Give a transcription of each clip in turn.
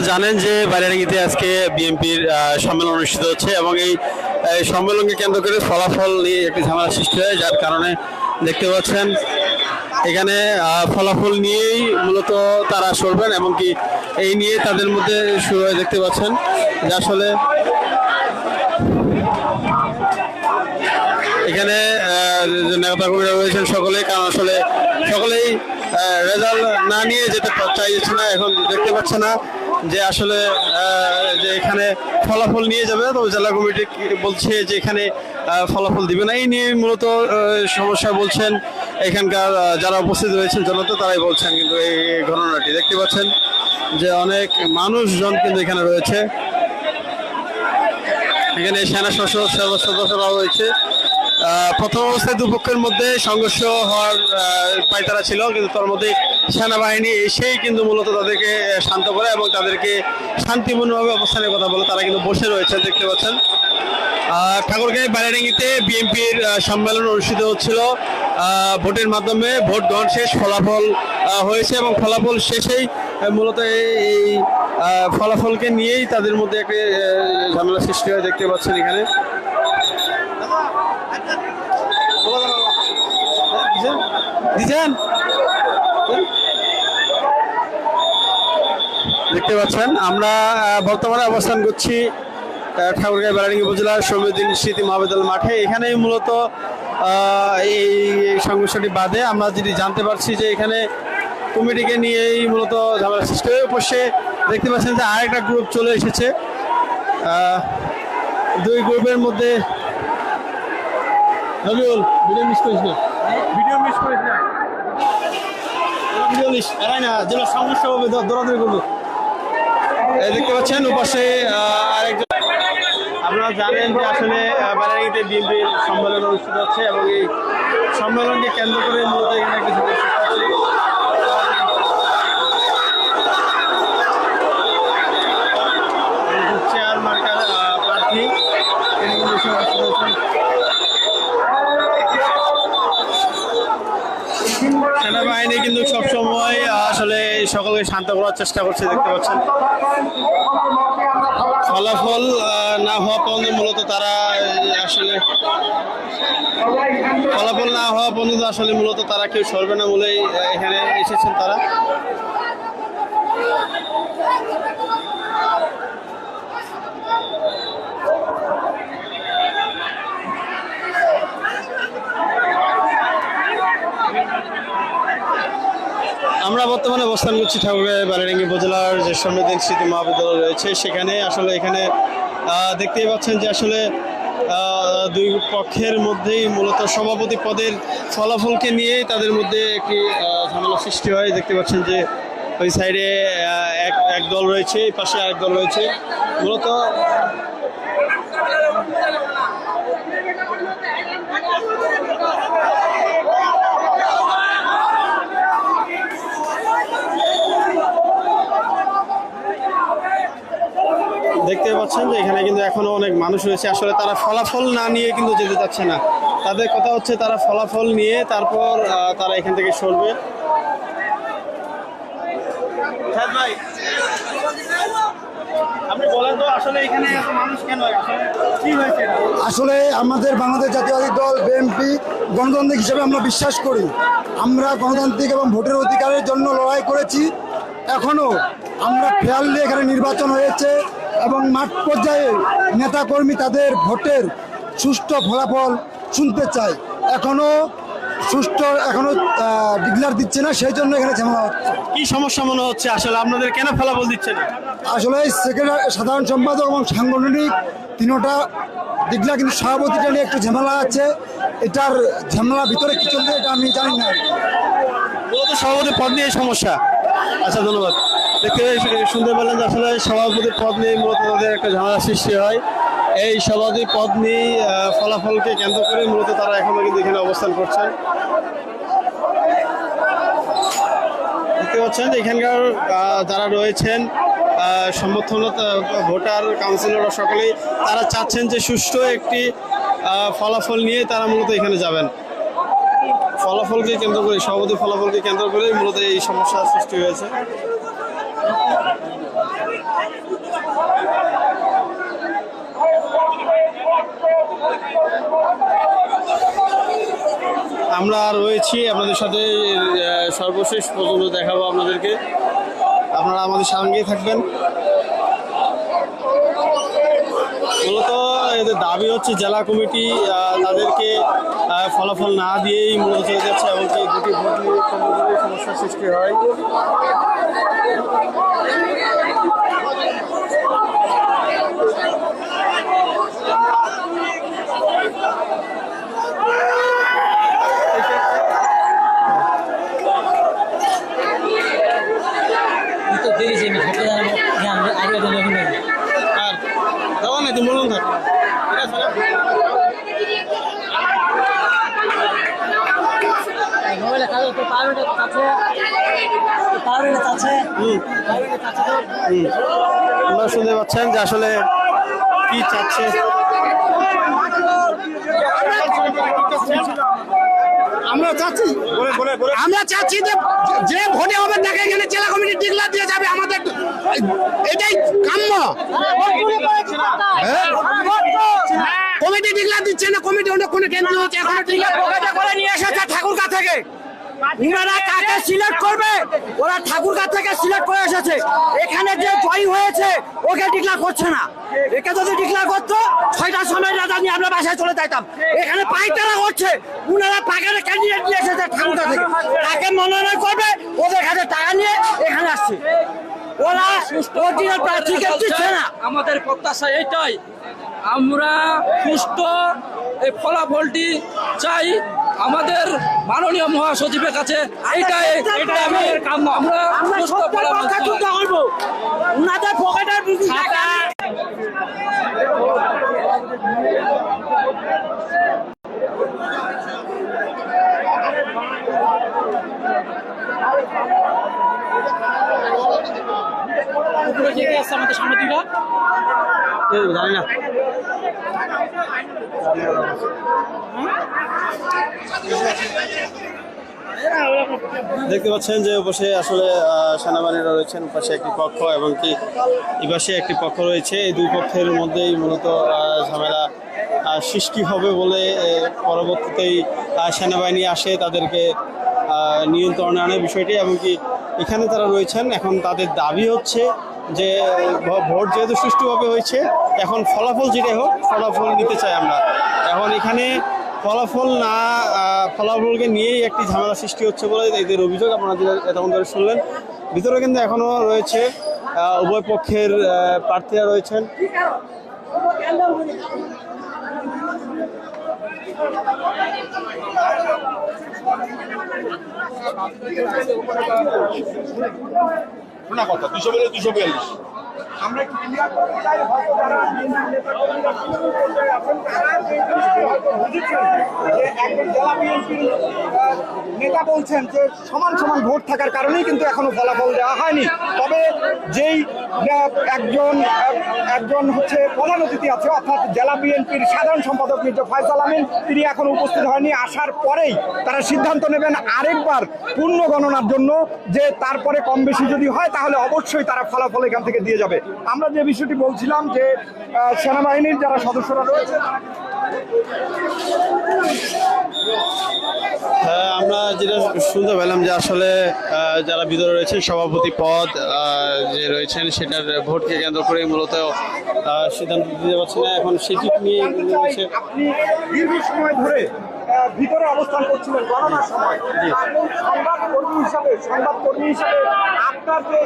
আপনারা জানেন যে বাইরাঙ্গিতে আজকে বিএনপির সম্মেলন অনুষ্ঠিত হচ্ছে এবং এই সম্মেলনকে কেন্দ্র করে ফলাফল নিয়ে একটি ঝামেলা সৃষ্টি হয়, যার কারণে দেখতে পাচ্ছেন এখানে ফলাফল নিয়েই মূলত তারা সরবেন এমনকি এই নিয়ে তাদের মধ্যে শুরু হয়ে দেখতে পাচ্ছেন যে আসলে এখানে নেতা কর্মীরা রয়েছেন সকলেই কারণ আসলে সকলেই রেজাল্ট না নিয়ে যেতে চাইছে না, এখন দেখতে পাচ্ছে না। যে আসলে যে এখানে ফলাফল নিয়ে যাবে তো জেলা কমিটি বলছে যে এখানে ফলাফল দিবে না। এই নিয়ে মূলত সমস্যা বলছেন এখানকার যারা উপস্থিত রয়েছেন জনতা, তারাই বলছেন কিন্তু এই ঘটনাটি। দেখতে পাচ্ছেন যে অনেক মানুষজন কিন্তু এখানে রয়েছে। এখানে সেনা সদস্য সদস্যরাও রয়েছে। প্রথম অবস্থায় দুপক্ষের মধ্যে সংঘর্ষ হওয়ার পায়তারা ছিল, কিন্তু তার মধ্যে সেনাবাহিনী এসেই কিন্তু মূলত তাদেরকে শান্ত করে এবং তাদেরকে শান্তিপূর্ণভাবে অবস্থানের কথা বলে। তারা কিন্তু বসে রয়েছে দেখতে পাচ্ছেন। আহ, ঠাকুরগাঁও বাইরাঙ্গিতে বিএনপির সম্মেলন অনুষ্ঠিত হচ্ছিল। ভোটের মাধ্যমে ভোট গ্রহণ শেষ ফলাফল হয়েছে এবং ফলাফল শেষেই মূলত এই ফলাফলকে নিয়েই তাদের মধ্যে একটা ঝামেলা সৃষ্টি হয় দেখতে পাচ্ছেন এখানে। দেখতে পাচ্ছেন আমরা বর্তমানে অবস্থান করছি আহ, ঠাকুরগাঁও বেড়ারিঙ্গি উপজেলার সমুদ্দিন স্মৃতি মহাবিদ্যালয় মাঠে। এখানেই মূলত এই সংঘর্ষটি বাদে আমরা যদি জানতে পারছি যে এখানে কমিটিকে নিয়েই মূলত ঝামেলা সৃষ্টি হয়ে অবশ্যই দেখতে পাচ্ছেন যে আরেকটা গ্রুপ চলে এসেছে। দুই গ্রুপের মধ্যে রবিউল ভিডিও মিস করিস না। ভিডিও মিস করিস না। ভিডিও মিস এরাই না যেটা সমস্যা হবে দৌড়াদৌড়ি করব। দেখতে পাচ্ছেন উপাশে আরেকজন। আপনারা জানেন যে আসলে বারাঙ্গিতে বিএনপির সম্মেলন অনুষ্ঠিত হচ্ছে এবং এই সম্মেলনকে কেন্দ্র করে মূলত এখানে একটা ঝুঁকি সৃষ্টি হচ্ছে। চেয়ার মার্কার আহ, প্রার্থী তিনি কিন্তু এসে উপস্থিত হয়েছেন। সেনাবাহিনী কিন্তু সবসময় আহ, আসলে সকলকে শান্ত করার চেষ্টা করছে, দেখতে পাচ্ছেন। ফলাফল না হওয়া পর্যন্ত মূলত তারা আসলে ফলাফল না হওয়া পর্যন্ত আসলে মূলত তারা কেউ সরবে না বলেই এখানে এসেছেন তারা। আমরা বর্তমানে অবস্থান করছি ঠাকুরগাঁও বালিরাঙ্গি উপজেলার যে সমৃদ্ধ স্মৃতি মহাবিদ্যালয় রয়েছে। সেখানে আসলে এখানে দেখতেই পাচ্ছেন যে আসলে দুই পক্ষের মধ্যেই মূলত সভাপতি পদের ফলাফলকে নিয়েই তাদের মধ্যে একটি ঝামেলা সৃষ্টি হয়। দেখতে পাচ্ছেন যে ওই সাইডে এক এক দল রয়েছে, এই পাশে আরেক দল রয়েছে। মূলত দেখতে পাচ্ছেন যে এখানে কিন্তু এখনও অনেক মানুষ রয়েছে। আসলে তারা ফলাফল না নিয়ে কিন্তু যেতে চাচ্ছে না। তাদের কথা হচ্ছে তারা ফলাফল নিয়ে তারপর তারা এখান থেকে সরবে। ভাই আপনি বলেন তো আসলে এখানে এত মানুষ কেন? আসলে কি হয়েছে? আসলে আমাদের বাংলাদেশ জাতীয়তাবাদী দল বিএনপি গণতান্ত্রিক হিসেবে আমরা বিশ্বাস করি। আমরা গণতান্ত্রিক এবং ভোটের অধিকারের জন্য লড়াই করেছি। এখনও আমরা ফেয়ারলি এখানে নির্বাচন হয়েছে। এবং মাঠ পর্যায়ে নেতাকর্মী তাদের ভোটের সুষ্ঠু ফলাফল শুনতে চায়। এখনও সুষ্ঠু এখনও ডিক্লার দিচ্ছে না সেই জন্য এখানে ঝামেলা হচ্ছে। কি সমস্যা মনে হচ্ছে? আসলে আপনাদের কেন ফলাফল দিচ্ছে না? আসলে সেক্রেটারি সাধারণ সম্পাদক এবং সাংগঠনিক তিনোটা দিকলা কিন্তু সভাপতিটা নিয়ে একটু ঝামেলা আছে। এটার ঝামেলা ভিতরে কি চলছে এটা আমি জানি না। মূলত সভাপতি পদ নিয়ে সমস্যা। আচ্ছা ধন্যবাদ। দেখতে শুনতে পেলেন আসলে সভাপতি পদ নিয়ে মূলত তাদের একটা ঝামেলা সৃষ্টি হয়। এই সভাপতি পদ নিয়ে ফলাফলকে কেন্দ্র করে মূলত তারা এখনও কিন্তু এখানে অবস্থান করছেন। দেখতে পাচ্ছেন যে এখানকার যারা রয়েছেন আহ, সমর্থন ভোটার কাউন্সিলররা সকলেই তারা চাচ্ছেন যে সুষ্ঠু একটি ফলাফল নিয়ে তারা মূলত এখানে যাবেন। ফলাফলকে কেন্দ্র করে, সভাপতি ফলাফলকে কেন্দ্র করে মূলত এই সমস্যার সৃষ্টি হয়েছে। আমরা রয়েছি আপনাদের সাথে সর্বশেষ পর্যন্ত দেখাবো আপনাদেরকে। আপনারা আমাদের সঙ্গেই থাকবেন। মূলত এদের দাবি হচ্ছে জেলা কমিটি তাদেরকে ফলাফল না দিয়েই মূলত চলে যাচ্ছে এমনকি দুটি ভোট নিয়ে সমস্যার সৃষ্টি হয় তো দিয়েছি আমি ছোট জানাব যে আমি আগে দিন রবি আর দেওয়া নাই তো বলুন থাক ঠিক আছে না? মোবাইলে কাজ তো পারবে কাছে পারবে কাছে হুম পারবে কাছে তো হুম। আপনারা শুনতে পাচ্ছেন যে আসলে কি চাচ্ছে। আমরা চাচ্ছি। আমরা চাচ্ছি যে যে ভোটে হবে তাকে এখানে জেলা কমিটি ডিক্লার দিয়ে যাবে আমাদের। এটাই কাম্য। কমিটি ডিক্লার দিচ্ছে না কমিটি অন্য কোনো কেন্দ্র হচ্ছে এখন পকেটে করে নিয়ে এসেছে ঠাকুরগা থেকে। উনারা কাকে সিলেক্ট করবে? ওরা ঠাকুরগা থেকে সিলেক্ট করে এসেছে। এখানে যে জয়ী হয়েছে, ওকে ডিক্লার করছে না। একে যদি ডিক্লার করতো, ছয়টার সময় রাজা নিয়ে আমরা বাসায় চলে যাইতাম। এখানে পাইতারা করছে। উনারা পাকারে ক্যান্ডিডেট নিয়ে এসেছে ঠাকুরগা থেকে। তাকে মনোনয়ন করবে, ওদের কাছে টাকা নিয়ে এখানে আসছে। ওরা অরিজিনাল প্রার্থীকে দিচ্ছে না। আমাদের প্রত্যাশা এটাই, আমরা সুস্থ, এই ফলাফলটি চাই। আমাদের মাননীয় মহাসচিবের কাছে আমি আমরা উনাদের পকেটের টাকা এ, জানি না। দেখতে পাচ্ছেন যে পাশে আসলে সেনাবাহিনীরা রয়েছেন পাশে একটি পক্ষ এবং কি এই পাশে একটি পক্ষ রয়েছে। এই দুই পক্ষের মধ্যেই মূলত ঝামেলা সৃষ্টি হবে বলে পরবর্তীতেই সেনাবাহিনী আসে তাদেরকে নিয়ন্ত্রণে আনে বিষয়টি এমনকি এখানে তারা রয়েছেন। এখন তাদের দাবি হচ্ছে যে ভোট যেহেতু সুষ্ঠুভাবে হয়েছে, এখন ফলাফল যেটাই হোক, ফলাফল নিতে চাই আমরা। এখন এখানে ফলাফল না ফলাফলকে নিয়েই একটি ঝামেলা সৃষ্টি হচ্ছে বলে এদের অভিযোগ আপনারা এতক্ষণ ধরে শুনলেন। ভিতরে কিন্তু এখনও রয়েছে উভয় পক্ষের প্রার্থীরা রয়েছেন। শোনা কথা দুশো বেলে দুশো বিয়াল্লিশ। আমরা ক্লিয়ার করতে চাই হয়তো আছেন তারা নেতা বলছেন যে সমান সমান ভোট থাকার কারণেই কিন্তু এখনও ফলাফল দেওয়া হয়নি। তবে যেই একজন একজন হচ্ছে প্রধান অতিথি আছে, অর্থাৎ জেলা বিএনপির সাধারণ সম্পাদক মির্জা ফয়সাল আমিন, তিনি এখনও উপস্থিত হয়নি। আসার পরেই তারা সিদ্ধান্ত নেবেন আরেকবার পূর্ণ গণনার জন্য, যে তারপরে কম বেশি যদি হয়, তাহলে অবশ্যই তারা ফলাফল এখান থেকে দিয়ে যাবে। আমরা যে বিষয়টি বলছিলাম যে সেনাবাহিনীর যারা সদস্যরা রয়েছে হ্যাঁ, আমরা যেটা শুনতে পেলাম যে আসলে যারা ভিতরে রয়েছেন সভাপতি পদ যে রয়েছেন সেটার ভোটকে কেন্দ্র করে মূলত সিদ্ধান্ত দিতে পারছে না। এখন সেটি নিয়ে আপনি দীর্ঘ সময় ধরে ভিতরে অবস্থান করছিলেন করোনার সময়। সংবাদ কর্মী হিসাবে সংবাদ কর্মী হিসাবে আপনার যে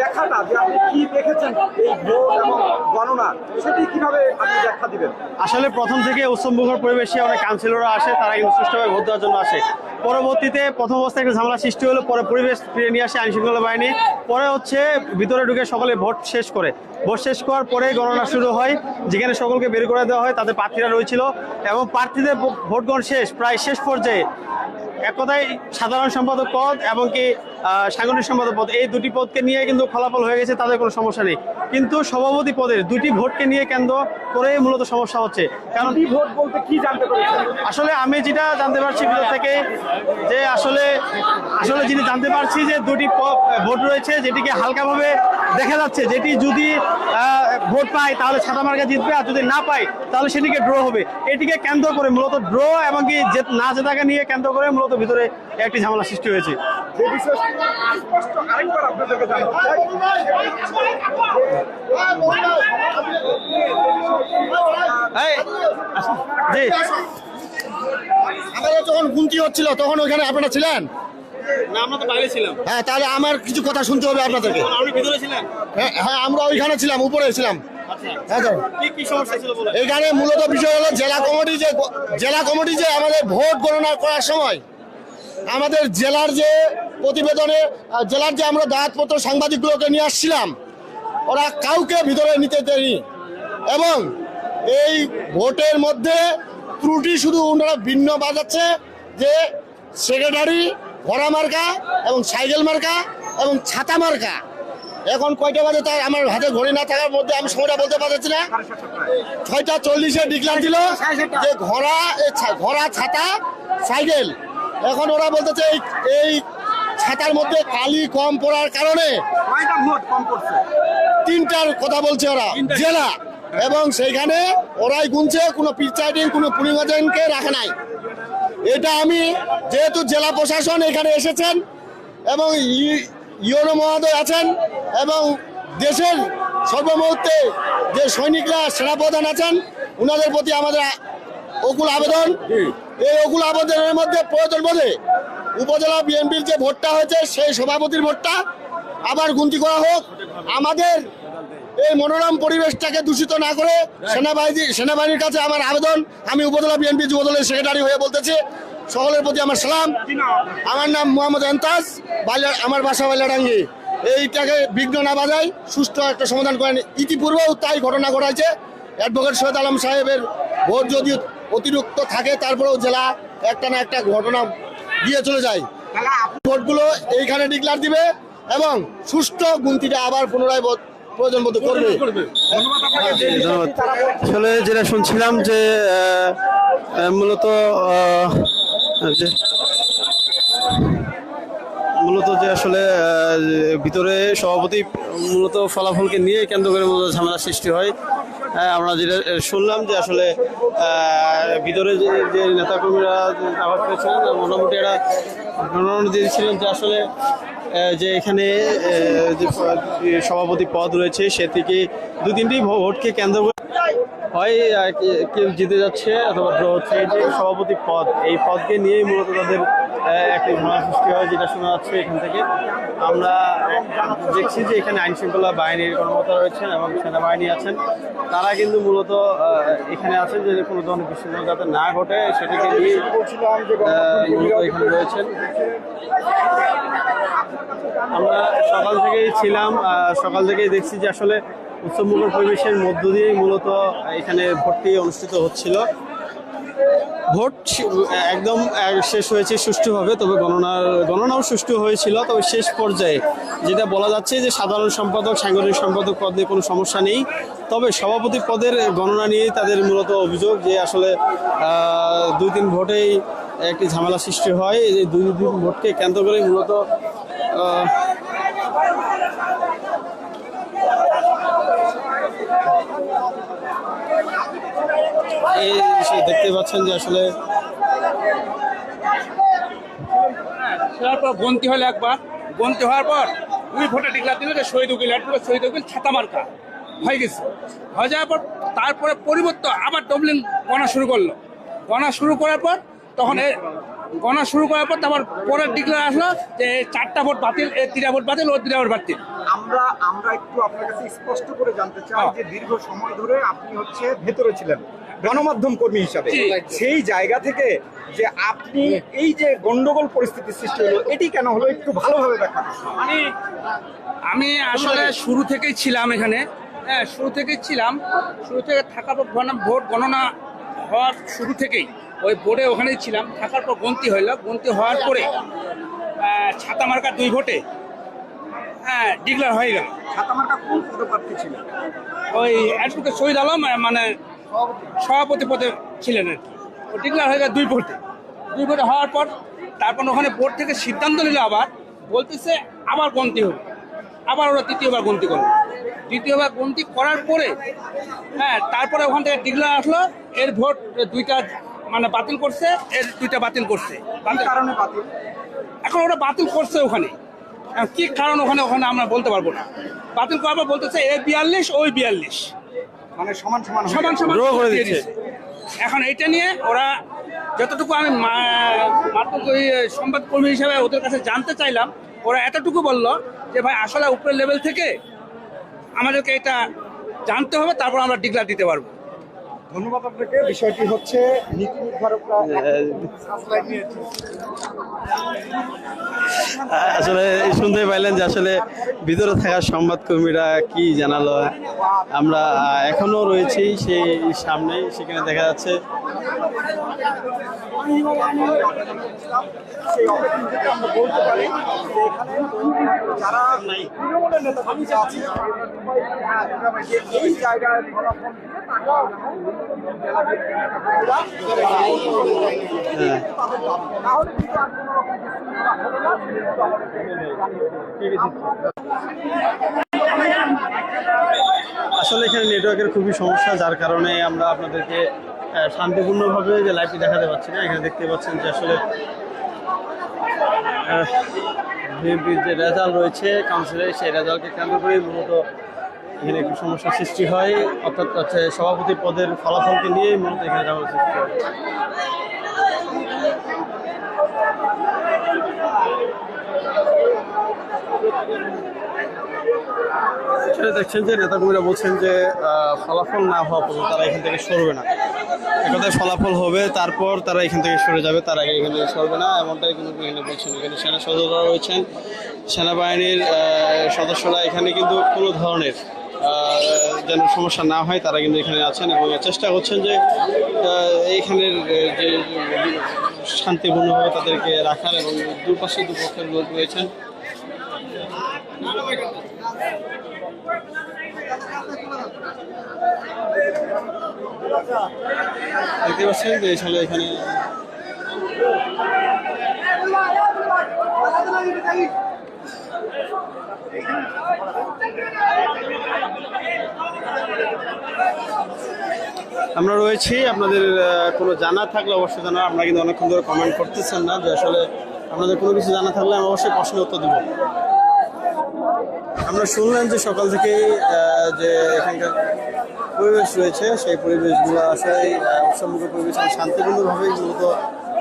দেখাটা যে আপনি কি দেখেছেন এই ভোট এবং গণনা সেটি কীভাবে আপনি ব্যাখ্যা দিবেন? আসলে প্রথম থেকে উৎসবমুখর পরিবেশে অনেক কাউন্সিলররা আসে তারা কিন্তু সুষ্ঠুভাবে ভোট দেওয়ার জন্য আসে। পরবর্তীতে প্রথম অবস্থায় একটা ঝামেলা সৃষ্টি হলো, পরে পরিবেশ ফিরে নিয়ে আসে আইন শৃঙ্খলা বাহিনী। পরে হচ্ছে ভিতরে ঢুকে সকলে ভোট শেষ করে। ভোট শেষ করার পরে গণনা শুরু হয়, যেখানে সকলকে বের করে দেওয়া হয়, তাদের প্রার্থীরা রয়েছিল এবং প্রার্থীদের ভোট গ্রহণ শেষ, প্রায় শেষ পর্যায়ে। এক কথায় সাধারণ সম্পাদক পদ এবং কি সাংগঠনিক সম্পাদক পদ। এই দুটি পদকে নিয়ে কিন্তু ফলাফল হয়ে গেছে তাদের কোনো সমস্যা নেই। কিন্তু সভাপতি পদের দুটি ভোটকে নিয়ে কেন্দ্র করে মূলত সমস্যা হচ্ছে। কারণ ভোট বলতে কি জানতে আসলে আমি যেটা জানতে পারছি ভিতর থেকে যে আসলে আসলে যিনি জানতে পারছি যে দুটি ভোট রয়েছে যেটিকে হালকাভাবে দেখা যাচ্ছে যেটি যদি ভোট পায় তাহলে ছাতা মার্কা জিতবে আর যদি না পায় তাহলে সেটিকে ড্র হবে। এটিকে কেন্দ্র করে মূলত ড্র এবং কি জেত- না জেতাকে নিয়ে কেন্দ্র করে মূলত ভিতরে একটি ঝামেলা সৃষ্টি হয়েছে যে বিষয়ে স্পষ্ট আরেকবার আপনাদেরকে জানাতে চাই এই, জি আমাদের যখন গুনতি হচ্ছিল তখন ওইখানে আপনারা ছিলেন না আমরা তো বাইরে ছিলাম হ্যাঁ তাহলে আমার কিছু কথা শুনতে হবে আপনাদেরকে আপনি হ্যাঁ হ্যাঁ আমরা ওইখানে ছিলাম উপরে ছিলাম হ্যাঁ স্যার কি কি সমস্যা ছিল বলে এখানে মূলত বিষয় হলো জেলা কমিটি যে জেলা কমিটি যে আমাদের ভোট গণনা করার সময় আমাদের জেলার যে প্রতিবেদনে জেলার যে আমরা দাঁতপত্র সাংবাদিকগুলোকে নিয়ে আসছিলাম, ওরা কাউকে ভিতরে নিতে দেয়নি। এবং এই ভোটের মধ্যে ত্রুটি শুধু ওনারা ভিন্ন বাজাচ্ছে, যে সেক্রেটারি ঘোড়া মার্কা এবং সাইকেল মার্কা এবং ছাতা মার্কা। এখন কয়টা বাজে তাই আমার হাতে ঘড়ি না থাকার মধ্যে আমি সময়টা বলতে পারছি না। ছয়টা চল্লিশে ডিক্লার দিল যে ঘোড়া ঘোড়া, ছাতা, সাইকেল। এখন ওরা বলতেছে এই এই ছাতার মধ্যে কালি কম পড়ার কারণে তিনটার কথা বলছে ওরা জেলা। এবং সেইখানে ওরাই গুনছে কোনো পিচাইটিং কোনো পুলিং এজেন্টকে রাখে নাই। এটা আমি যেহেতু জেলা প্রশাসন এখানে এসেছেন এবং ই- ইউনো মহোদয় আছেন এবং দেশের সর্বমুহূর্তে যে সৈনিকরা সেনাপ্রধান আছেন ওনাদের প্রতি আমাদের অকুল আবেদন। এই অকুল আবেদনের মধ্যে প্রয়োজন বোধে উপজেলা বিএনপির যে ভোটটা হয়েছে, সেই সভাপতির ভোটটা আবার গুনতি করা হোক। আমাদের এই মনোরম পরিবেশটাকে দূষিত না করে সেনাবাহিনী সেনাবাহিনীর কাছে আমার আবেদন। আমি উপজেলা বিএনপি যুবদলের সেক্রেটারি হয়ে বলতেছি, সকলের প্রতি আমার সালাম। আমার নাম মোহাম্মদ এন্তাজ, বালিয়া আমার বাসা বালিয়াডাঙ্গি। এইটাকে বিঘ্ন না বাজায় সুষ্ঠু একটা সমাধান করেন ইতিপূর্বেও তাই ঘটনা ঘটাইছে। অ্যাডভোকেট সৈয়দ আলম সাহেবের ভোট যদি অতিরিক্ত থাকে তারপরেও জেলা একটা না একটা ঘটনা দিয়ে চলে যায়। ভোটগুলো এইখানে ডিক্লার দিবে এবং সুষ্ঠু গুনতিটা আবার পুনরায় বোধ- প্রয়োজন মতো করবে। ধন্যবাদ আপনাকে যে ধন্যবাদ বিষয়টি তারা বলছে। আসলে যেটা শুনছিলাম যে মূলত যে মূলত যে আসলে ভিতরে সভাপতি মূলত ফলাফলকে নিয়ে কেন্দ্র করে মূলত ঝামেলা সৃষ্টি হয় হ্যাঁ, আমরা যেটা শুনলাম যে আসলে ভিতরে যে যে নেতাকর্মীরা আঘাত পেয়েছিলেন মোটামুটি এরা ঘটনা দিয়েছিলেন যে আসলে যে এখানে যে সভাপতি পদ রয়েছে, সে থেকে দু তিনটি ভোটকে কেন্দ্র করে হয় কেউ জিতে যাচ্ছে, অথবা হচ্ছে যে সভাপতি পদ। এই পদকে নিয়েই মূলত তাদের একটি ঝামেলা সৃষ্টি হয় যেটা শোনা যাচ্ছে এখান থেকে। আমরা দেখছি যে এখানে আইন শৃঙ্খলা বাহিনীর কর্মকর্তা রয়েছেন এবং সেনাবাহিনী আছেন। তারা কিন্তু মূলত এখানে আছেন যে কোনো ধরনের বিশৃঙ্খলা যাতে না ঘটে, সেটাকে নিয়ে মূলত এখানে রয়েছেন। আমরা সকাল থেকেই ছিলাম সকাল থেকেই দেখছি যে আসলে উৎসবমুখর পরিবেশের মধ্য দিয়েই মূলত এখানে ভর্তি অনুষ্ঠিত হচ্ছিল। ভোট একদম শেষ হয়েছে সুষ্ঠুভাবে, তবে গণনার, গণনাও সুষ্ঠু হয়েছিল, তবে শেষ পর্যায়ে যেটা বলা যাচ্ছে যে সাধারণ সম্পাদক, সাংগঠনিক সম্পাদক পদে কোনো সমস্যা নেই। তবে সভাপতি পদের গণনা নিয়েই তাদের মূলত অভিযোগ যে আসলে দুই তিন ভোটেই একটি ঝামেলা সৃষ্টি হয়। এই দুই তিন ভোটকে কেন্দ্র করে মূলত এই দেখতে পাচ্ছেন যে আসলে গন্তি হলো একবার। গন্তি হওয়ার পর দুই ভোটে ডিক্লার দিল যে শহীদ উকিল অ্যাড শহীদ উকিল ছাতা মার্কা হয়ে গেছে। হয়ে যাওয়ার পর তারপরে পরিবর্তন আবার ডবলিং গণা শুরু করল। গণা শুরু করার পর তখন গণা শুরু করার পর তারপর পরের ডিক্লার আসলো যে চারটা ভোট বাতিল এর তিনটা ভোট বাতিল ওর তিনটা ভোট বাতিল। আমরা আমরা একটু আপনার কাছে স্পষ্ট করে জানতে চাই হ্যাঁ। যে দীর্ঘ সময় ধরে আপনি হচ্ছে ভেতরে ছিলেন। গণমাধ্যম কর্মী হিসাবে। সেই জায়গা থেকে যে আপনি এই যে গন্ডগোল পরিস্থিতি সৃষ্টি হলো এটি কেন হলো? একটু ভালোভাবে করুন। আমি আমি আসলে শুরু থেকেই ছিলাম এখানে। হ্যাঁ শুরু থেকেই ছিলাম। শুরু থেকে থাকার পর ভোট গণনা হওয়ার শুরু থেকেই ওই বোর্ডে ওখানেই ছিলাম। থাকার পর গন্তি হইল। গন্তি হওয়ার পরে ছাতা মার্কা দুই ভোটে হ্যাঁ ডিক্লার হয়ে গেল। ছাতামার্কা কোন পদপ্রার্থী ছিল ওই অ্যাডভোকেট শহীদ আলম মানে সভাপতি পদে ছিলেন আর কি। ডিক্লার হয়ে গেল দুই ভোটে। দুই ভোটে হওয়ার পর তারপর ওখানে বোর্ড থেকে সিদ্ধান্ত নিল আবার বলতেছে আবার গন্তি হবে। আবার ওরা তৃতীয়বার গন্তি করল। দ্বিতীয়বার গন্তি করার পরে হ্যাঁ তারপরে ওখান থেকে ডিক্লার আসলো এর ভোট দুইটা মানে বাতিল করছে এর দুইটা বাতিল করছে। কারণে বাতিল? এখন ওরা বাতিল করছে ওখানে। এখন কি কারণ ওখানে ওখানে আমরা বলতে পারব না। বাতিল করার পর বলতেছে এ বিয়াল্লিশ ওই বিয়াল্লিশ। মানে সমান সমান সমান সমান করে দিচ্ছে। এখন এইটা নিয়ে ওরা যতটুকু আমি মাত্র ওই সংবাদকর্মী হিসাবে ওদের কাছে জানতে চাইলাম ওরা এতটুকু বলল যে ভাই আসলে উপরের লেভেল থেকে আমাদেরকে এটা জানতে হবে তারপর আমরা ডিক্লার দিতে পারব। ধন্যবাদ আপনাকে। বিষয়টি হচ্ছে নীতি নির্ধারকরা আসলে শুনতে পাইলেন যে আসলে ভিতরে থাকা সংবাদ কর্মীরা কি জানালো। আমরা এখনও রয়েছি সেই সামনে সেখানে দেখা যাচ্ছে যারা তৃণমূলের নেতা আছে এই জায়গায় ফলাফল আসলে এখানে নেটওয়ার্কের খুবই সমস্যা, যার কারণে আমরা আপনাদেরকে শান্তিপূর্ণভাবে যে লাইভটি দেখাতে পারছি না, এখানে দেখতে পাচ্ছেন যে আসলে বিএনপির যে রেজাল্ট রয়েছে কাউন্সিলের সেই রেজাল্টকে কেন্দ্র করে মূলত এখানে একটু সমস্যার সৃষ্টি হয়, অর্থাৎ হচ্ছে সভাপতি পদের ফলাফলকে নিয়েই মূলত এখানে ঝামেলা সৃষ্টি হয় সেটা দেখছেন যে নেতাকর্মীরা বলছেন যে ফলাফল না হওয়া পর্যন্ত তারা এখান থেকে সরবে না। একথায় ফলাফল হবে, তারপর তারা এখান থেকে সরে যাবে, তার আগে এখান থেকে সরবে না, এমনটাই কিন্তু এখানে বলছেন। এখানে সেনা সদস্যরা রয়েছেন। সেনাবাহিনীর সদস্যরা এখানে কিন্তু কোনো ধরনের যেন সমস্যা না হয়, তারা কিন্তু এখানে আছেন এবং চেষ্টা করছেন যে এইখানের যে শান্তিপূর্ণভাবে তাদেরকে রাখার এবং দুপাশে দুপক্ষের লোক রয়েছেন। দেখতে পাচ্ছেন যে আসলে এখানে আমরা রয়েছি, আপনাদের কোনো জানা থাকলে অবশ্যই জানা আমরা কিন্তু অনেকক্ষণ ধরে কমেন্ট করতেছেন না, যে আসলে আপনাদের কোনো কিছু জানা থাকলে আমি অবশ্যই প্রশ্নের উত্তর দেবো। আমরা শুনলাম যে সকাল থেকেই যে এখানকার পরিবেশ রয়েছে, সেই পরিবেশগুলো আসলে উৎসবমুখী পরিবেশ শান্তিপূর্ণভাবেই মূলত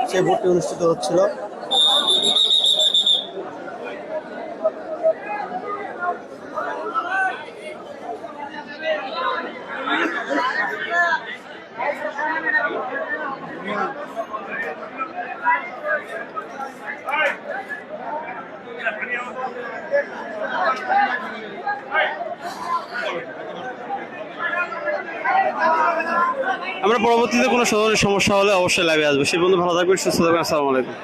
সেই ভোটটি অনুষ্ঠিত হচ্ছিল আমরা পরবর্তীতে কোনো ধরনের সমস্যা হলে অবশ্যই লাইভে আসব। সেই বন্ধু, ভালো থাকবেন, সুস্থ থাকবেন, আসসালামু আলাইকুম।